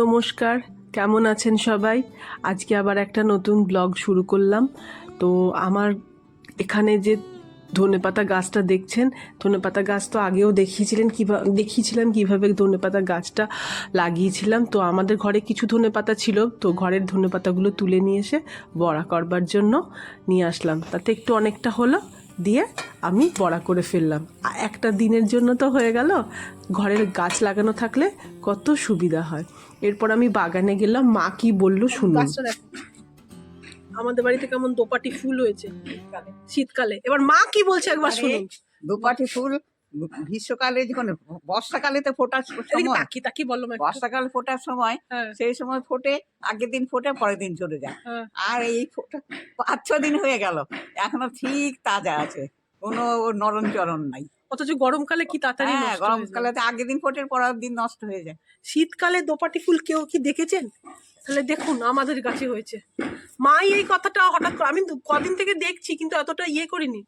নমস্কার, কেমন আছেন সবাই? আজকে আবার একটা নতুন ব্লগ শুরু করলাম। তো আমার এখানে যে ধনেপাতা গাছটা দেখছেন, ধনেপাতা গাছ তো আগেও দেখিয়েছিলেন কীভাবে দেখিয়েছিলাম কীভাবে ধনেপাতা গাছটা লাগিয়েছিলাম। তো আমাদের ঘরে কিছু ধনেপাতা ছিল, তো ঘরের ধনেপাতাগুলো তুলে নিয়ে এসে বড়া করবার জন্য নিয়ে আসলাম। তাতে একটু অনেকটা হলো দিয়ে আমি বড়া করে ফেললাম। একটা দিনের জন্য তো হয়ে গেল। ঘরের গাছ লাগানো থাকলে কত সুবিধা হয়। এরপর আমি বাগানে গেলাম মা কি বলল শুনুন। আমাদের বাড়িতে কেমন দোপাটি ফুল হয়েছে। শীতকালে। এবার মা কি বলছে একবার শুনুন। দোপাটি ফুল গ্রীষ্মকালে যখন বর্ষাকালে তো ফোটার সময় বলল বর্ষাকালে ফোটার সময় সেই সময় ফোটে আগের দিন ফোটে পরের দিন চলে যায়। হ্যাঁ। আর এই ফোটা পাঁচ ছ দিন হয়ে গেল এখনও ঠিক তাজা আছে কোনো নরম চরণ নাই। অথচ গরমকালে কি তাড়াতাড়ি হ্যাঁ হয়ে। গরমকালে তো আগের দিন ফোটে পরের দিন নষ্ট হয়ে যায়। শীতকালে দোপাটি ফুল কেউ কি দেখেছেন? তাহলে দেখুন আমাদের গাছে হয়েছে। মাই এই কথাটা হঠাৎ করে আমি কদিন থেকে দেখছি কিন্তু এতটা ইয়ে করিনি।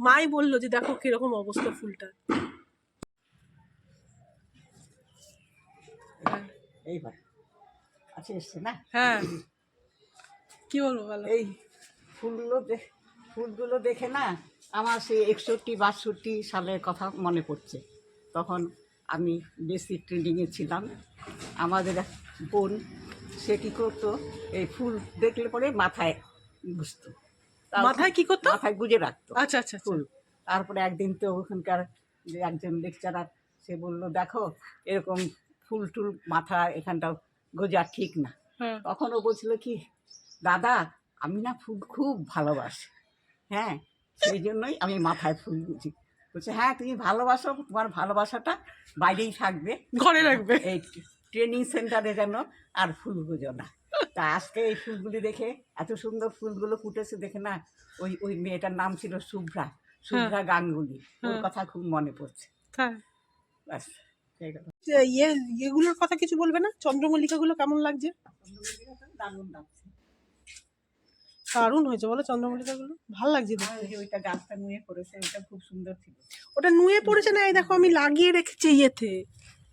মাই বলল যে দেখো কীরকম অবস্থা ফুলটা। এইবার। আচ্ছা এসছে না? হ্যাঁ। কি বলব বলো? এই ফুলগুলো ফুলগুলো দেখে না আমার সেই একষট্টি বাষট্টি সালের কথা মনে পড়ছে। তখন আমি বেসিক ট্রেনিংয়ে ছিলাম। আমাদের এক বোন সে কী করতো এই ফুল দেখলে পরে মাথায় তারপর- মাথায় কি করতো? মাথায় গুজে রাখতো। আচ্ছা আচ্ছা আচ্ছা। ফুল। তারপরে একদিন তো ওখানকার যে একজন লেকচারার সে বলল দেখো এরকম ফুল টুল মাথা এখানটা গোজা ঠিক না। তখন ও বলছিল কি দাদা আমি না ফুল খুব ভালোবাসি। হ্যাঁ সেই জন্যই আমি মাথায় ফুল গুজি। বলছে হ্যাঁ তুমি ভালোবাসো তোমার ভালোবাসাটা বাইরেই থাকবে। ঘরে রাখবে। এই ট্রেনিং সেন্টারে যেন আর ফুল গুজো না। তা আজকে এই ফুলগুলি দেখে এত সুন্দর ফুলগুলো ফুটেছে দেখে না ওই ওই মেয়েটার নাম ছিল শুভ্রা শুভ্রা গাঙ্গুলি। ওর হ্যাঁ। কথা খুব মনে পড়ছে। হ্যাঁ। ব্যাস হয়ে ইয়ে ইয়েগুলোর কথা কিছু বলবে না? চন্দ্রমল্লিকাগুলো কেমন লাগছে? দারুণ লাগছে। দারুণ হয়েছে বলো চন্দ্রমল্লিকাগুলো। ভালো লাগছে ওইটা গাছটা নুয়ে পড়েছে ওইটা খুব সুন্দর ছিল। ওটা নুয়ে পড়েছে না? এই দেখো আমি লাগিয়ে রেখেছি ইয়েতে।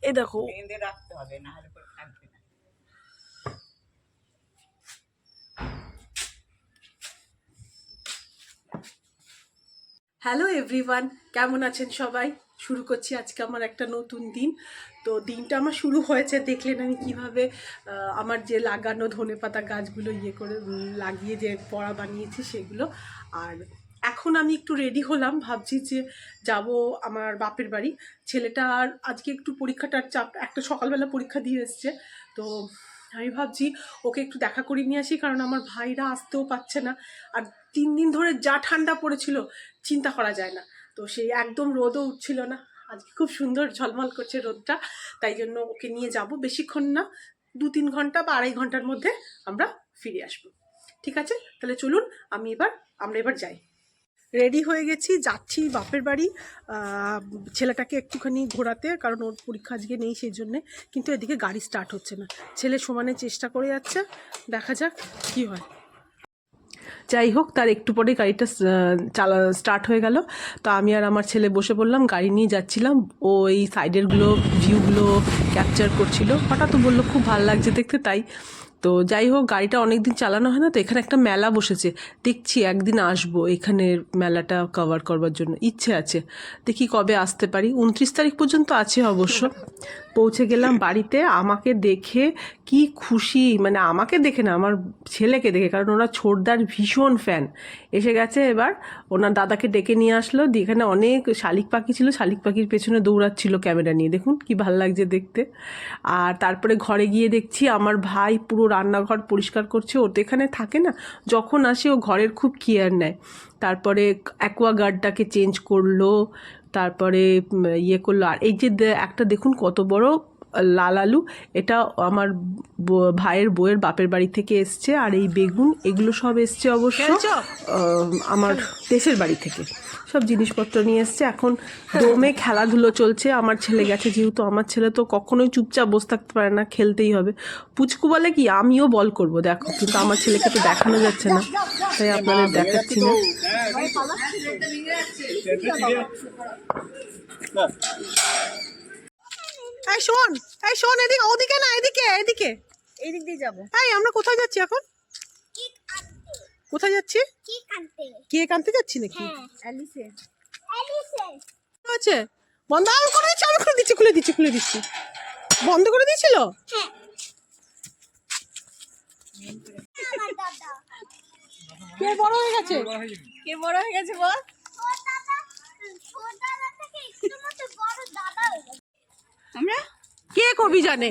এই দেখো। রাখতে হবে না হ্যালো এভরিওয়ান কেমন আছেন সবাই? শুরু করছি আজকে আমার একটা নতুন দিন। তো দিনটা আমার শুরু হয়েছে, দেখলেন আমি কীভাবে আমার যে লাগানো ধনেপাতা গাছগুলো ইয়ে করে লাগিয়ে যে পড়া বানিয়েছি সেগুলো। আর এখন আমি একটু রেডি হলাম, ভাবছি যে যাব আমার বাপের বাড়ি। ছেলেটার আজকে একটু পরীক্ষাটার চাপ, একটা সকালবেলা পরীক্ষা দিয়ে এসছে। তো আমি ভাবছি ওকে একটু দেখা করে নিয়ে আসি, কারণ আমার ভাইরা আসতেও পারছে না। আর তিন দিন ধরে যা ঠান্ডা পড়েছিল, চিন্তা করা যায় না। তো সেই একদম রোদও উঠছিল না। আজকে খুব সুন্দর ঝলমল করছে রোদটা, তাই জন্য ওকে নিয়ে যাব। বেশিক্ষণ না, দু তিন ঘণ্টা বা আড়াই ঘণ্টার মধ্যে আমরা ফিরে আসব। ঠিক আছে? তাহলে চলুন, আমি এবার, আমরা এবার যাই। রেডি হয়ে গেছি, যাচ্ছি বাপের বাড়ি। ছেলেটাকে একটুখানি ঘোরাতে, কারণ ওর পরীক্ষা আজকে নেই সেই জন্যে। কিন্তু এদিকে গাড়ি স্টার্ট হচ্ছে না। ছেলে সমানে চেষ্টা করে যাচ্ছে, দেখা যাক কি হয়। যাই হোক, তার একটু পরে গাড়িটা চালা স্টার্ট হয়ে গেল। তো আমি আর আমার ছেলে বসে পড়লাম, গাড়ি নিয়ে যাচ্ছিলাম। ও এই সাইডেরগুলো ভিউগুলো ক্যাপচার করছিল। হঠাৎ বলল, খুব ভালো লাগছে দেখতে তাই। তো যাই হোক, গাড়িটা অনেক দিন চালানো হয় না, তো এখানে একটা মেলা বসেছে। দেখছি একদিন আসব এখানের মেলাটা কভার করবার জন্য। ইচ্ছে আছে। দেখি কবে আসতে পারি। উনত্রিশ তারিখ পর্যন্ত আছে অবশ্য। পৌঁছে গেলাম বাড়িতে। আমাকে দেখে কি খুশি। মানে আমাকে দেখে না, আমার ছেলেকে দেখে, কারণ ওরা ছোটদার ভীষণ ফ্যান এসে গেছে এবার, ওনার দাদাকে ডেকে নিয়ে আসলো। এখানে অনেক শালিক পাখি ছিল। শালিক পাখির পেছনে দৌড়াচ্ছিল ক্যামেরা নিয়ে। দেখুন কি ভালো লাগছে দেখতে। আর তারপরে ঘরে গিয়ে দেখছি আমার ভাই পুরো রান্নাঘর পরিষ্কার করছে ওর তো এখানে থাকে না। যখন আসে, ও ঘরের খুব কেয়ার নেয়। তারপরে অ্যাকোয়াগার্ডটাকে চেঞ্জ করল, তারপরে ইয়ে করল। আর এই যে একটা দেখুন কত বড় লাল আলু এটা আমার ব- ভাইয়ের বউয়ের বাপের বাড়ি থেকে এসছে আর এই বেগুন এগুলো সব এসছে অবশ্য আমার দেশের বাড়ি থেকে সব জিনিসপত্র নিয়ে এসছে এখন দমে খেলাধুলো চলছে আমার ছেলে গেছে যেহেতু আমার ছেলে তো কখনোই চুপচাপ বসে থাকতে পারে না খেলতেই হবে পুচকু বলে কি আমিও বল করব দেখো কিন্তু আমার ছেলেকে তো দেখানো যাচ্ছে না তাই আপনাদের দেখাচ্ছি না এই শোন এই শোন এদিকে ওদিকে না এদিকে এদিকে। এই দিক দিয়ে যাব। এই আমরা কোথায় যাচ্ছি এখন? কোথায় যাচ্ছি? কি কেক আনতে যাচ্ছি নাকি? আছে বন্ধ আমি করে দিচ্ছি আমি করে দিচ্ছি খুলে দিচ্ছি খুলে দিচ্ছি। বন্ধ করে দিয়েছিল? হ্যাঁ। কে বড় হয়ে গেছে? কে বড় হয়ে গেছে বল? আমরা কেক অভিযানে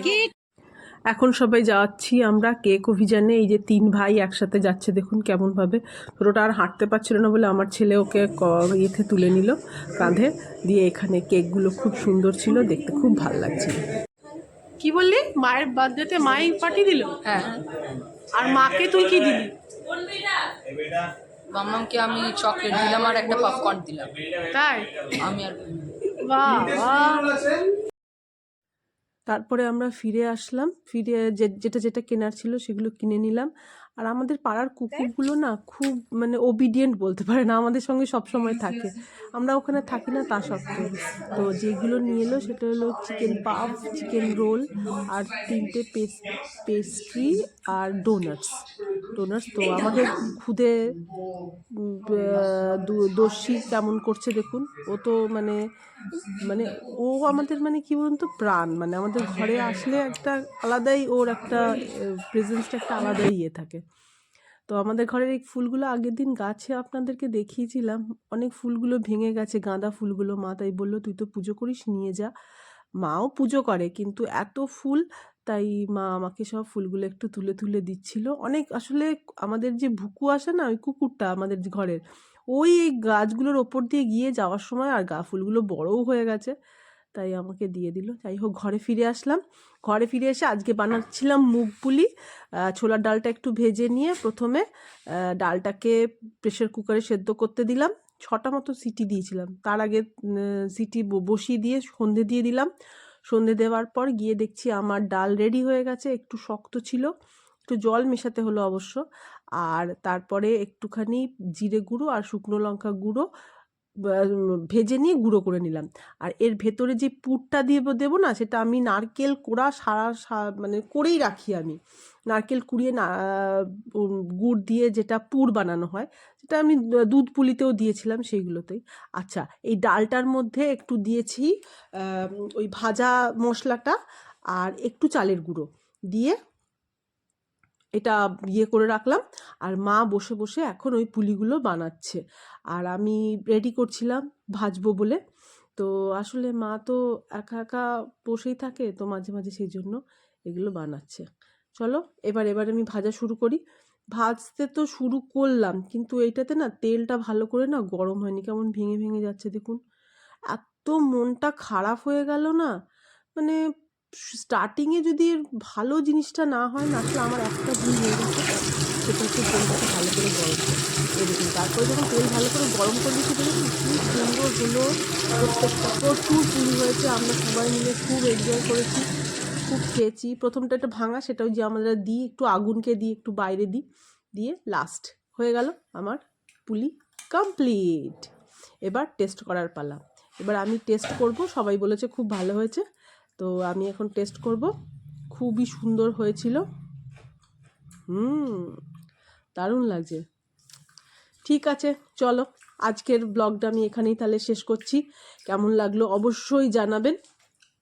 এখন সবাই যাচ্ছি আমরা কেক অভিযানে এই যে তিন ভাই একসাথে যাচ্ছে দেখুন কেমন ভাবে। ছোটোটা আর হাঁটতে পারছিল না বলে আমার ছেলে ওকে ক- ইয়েতে তুলে নিল কাঁধে। দিয়ে এখানে কেকগুলো খুব সুন্দর ছিল দেখতে খুব ভালো লাগছিল। কি বললি? মায়ের বার্থডেতে মাই পার্টি দিল? হ্যাঁ। আর মাকে তুই কি দিলি? মাম্মামকে আমি চকলেট দিলাম আর একটা পপকর্ন দিলাম। তাই? আমি আর বাহ বাহ। তারপরে আমরা ফিরে আসলাম। ফিরে যেটা যেটা কেনার ছিল সেগুলো কিনে নিলাম। আর আমাদের পাড়ার কুকুরগুলো না খুব মানে ওবিডিয়েন্ট বলতে পারে না আমাদের সঙ্গে সব সময় থাকে। আমরা ওখানে থাকি না তা সত্ত্বেও। তো যেগুলো নিয়ে এলো সেটা হলো চিকেন পাফ চিকেন রোল আর তিনটে পেস্ট্রি আর ডোনাটস ডোনাটস তো আমাদের খুদে উম, আহ, দো- দস্যি কেমন করছে দেখুন। ও তো মানে মানে ও আমাদের মানে কি বলুন তো প্রাণ। মানে আমাদের ঘরে আসলে একটা আলাদাই ওর একটা প্রেজেন্সটা একটা আলাদাই ইয়ে থাকে। তো আমাদের ঘরের এই ফুলগুলো আগের দিন গাছে আপনাদেরকে দেখিয়েছিলাম। অনেক ফুলগুলো ভেঙে গেছে, গাঁদা ফুলগুলো। মা তাই বলল, তুই তো পুজো করিস, নিয়ে যা। মাও পুজো করে, কিন্তু এত ফুল, তাই মা আমাকে সব ফুলগুলো একটু তুলে তুলে দিচ্ছিল। অনেক আসলে আমাদের যে ভুকু আসে না, ওই কুকুরটা আমাদের ঘরের, ওই এই গাছগুলোর ওপর দিয়ে গিয়ে যাওয়ার সময় আর গা ফুলগুলো বড়ও হয়ে গেছে, তাই আমাকে দিয়ে দিল। যাই হোক, ঘরে ফিরে আসলাম। ঘরে ফিরে এসে আজকে বানাচ্ছিলাম মুগ পুলি ছোলার ডালটা একটু ভেজে নিয়ে প্রথমে ডালটাকে প্রেশার কুকারে সেদ্ধ করতে দিলাম। ছটা মতো সিটি দিয়েছিলাম। তার আগে সিটি বসিয়ে দিয়ে সন্ধে দিয়ে দিলাম। সন্ধে দেওয়ার পর গিয়ে দেখছি আমার ডাল রেডি হয়ে গেছে, একটু শক্ত ছিল, একটু জল মেশাতে হলো অবশ্য। আর তারপরে একটুখানি জিরে গুঁড়ো আর শুকনো লঙ্কা গুঁড়ো ভেজে নিয়ে গুঁড়ো করে নিলাম। আর এর ভেতরে যে পুরটা দিয়ে দেবো না, সেটা আমি নারকেল কোড়া সারা মানে করেই রাখি আমি। নারকেল কুড়িয়ে না গুড় দিয়ে যেটা পুর বানানো হয়, সেটা আমি দুধ পুলিতেও দিয়েছিলাম সেইগুলোতেই। আচ্ছা এই ডালটার মধ্যে একটু দিয়েছি ওই ভাজা মশলাটা আর একটু চালের গুঁড়ো। দিয়ে এটা ইয়ে করে রাখলাম। আর মা বসে বসে এখন ওই পুলিগুলো বানাচ্ছে। আর আমি রেডি করছিলাম ভাজবো বলে। তো আসলে মা তো একা একা বসেই থাকে, তো মাঝে মাঝে সেই জন্য এগুলো বানাচ্ছে। চলো, এবার এবার আমি ভাজা শুরু করি। ভাজতে তো শুরু করলাম, কিন্তু এইটাতে না তেলটা ভালো করে না গরম হয়নি। কেমন ভেঙে ভেঙে যাচ্ছে দেখুন। এত মনটা খারাপ হয়ে গেল না। মানে স্টার্টিংয়ে যদি ভালো জিনিসটা না হয়, না আসলে আমার একটা ভুল হয়ে গেছে, সেটা হচ্ছে তেলটাকে ভালো করে গরম। এই তারপরে যখন তেল ভালো করে গরম করে দিয়েছি দেখুন, কি সুন্দর হলো। প্রত্যেকটা প্রচুর পুরি হয়েছে, আমরা সবাই মিলে খুব এনজয় করেছি, খুব খেয়েছি। প্রথমটা একটা ভাঙা সেটা ওই যে আমরা দিই, একটু আগুনকে দিই, একটু বাইরে দিই, দিয়ে লাস্ট হয়ে গেল আমার পুলি কমপ্লিট এবার টেস্ট করার পালা। এবার আমি টেস্ট করব, সবাই বলেছে খুব ভালো হয়েছে। তো আমি এখন টেস্ট করব। খুবই সুন্দর হয়েছিল। হুম দারুণ লাগছে। ঠিক আছে চলো আজকের ব্লগটা আমি এখানেই তাহলে শেষ করছি। কেমন লাগল অবশ্যই জানাবেন।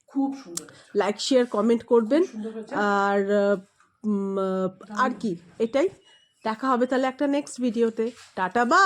খুব সুন্দর লাইক শেয়ার কমেন্ট করবেন। আর আর কি এটাই। দেখা হবে তাহলে একটা নেক্সট ভিডিওতে টাটা বা